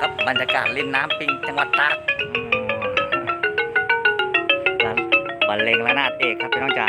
ครับบรรยากาศริมน้ำปิงจังหวัดตากร้านบรรเลงระนาดเอกครับพี่น้องจ๋า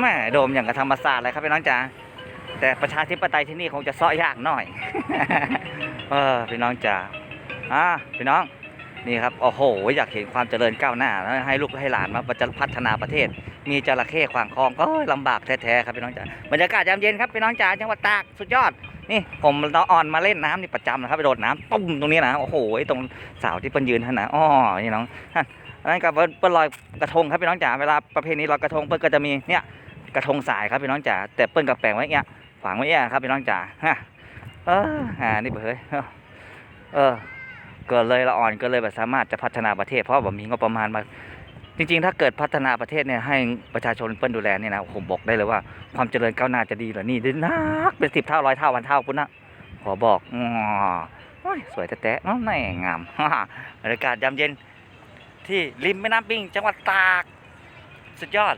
แม่โดมอย่างกับธรรมศาสตร์เลยครับพี่น้องจ๋าแต่ประชาธิปไตยที่นี่คงจะเซาะยากหน่อย เออพี่น้องจ๋าอ่าพี่น้อง นี่ครับโอ้โห อยากเห็นความเจริญก้าวหน้า ให้ลูกให้หลานมาจะพัฒนาประเทศ มีจระเข้ขวางคลองก็ลำบากแท้ๆครับพี่น้องจ๋าบรรยากาศยามเย็นครับพี่น้องจ๋าจังหวัดตากสุดยอดนี่ผมน้องออนมาเล่นน้ำนี่ประจำนะครับไปโดดน้ำตุ้มตรงนี้นะโอ้โหตรงสาวที่เปิ้นยืนท่านนะอ้อนี่น้องนอันนั้นกับเปิ้นเปิ้นลอยกระทงครับพี่น้องจ๋าเวลาประเพณีลอยกระทงเปิ้นก็จะมีเนี่ยกระทงสายครับพี่น้องจ๋าแต่เปิ้นกับแปลงไว้เนี่ยฝังไว้เนี่ยครับพี่น้องจ๋าฮะเอออ่านี่เผยเออ กิดเลยละอ่อนก็เลยแบบสามารถจะพัฒนาประเทศ เพราะว่ามีงบประมาณมาจริงๆ ถ้าเกิดพัฒนาประเทศเนี่ยให้ประชาชนเปิ้นดูแลเนี่ยนะผมบอกได้เลยว่าความเจริญก้าวหน้าจะดีเหรอนี่ดีนักเป็นสิบเท่าร้อยเท่าพันเท่าพุ่นนะขอบอกอ๋อสวยแต๊ะๆเนาะแม่งามบรรยากาศยามเย็น ที่ริมแม่น้ำปิงจังหวัดตาก สุดยอด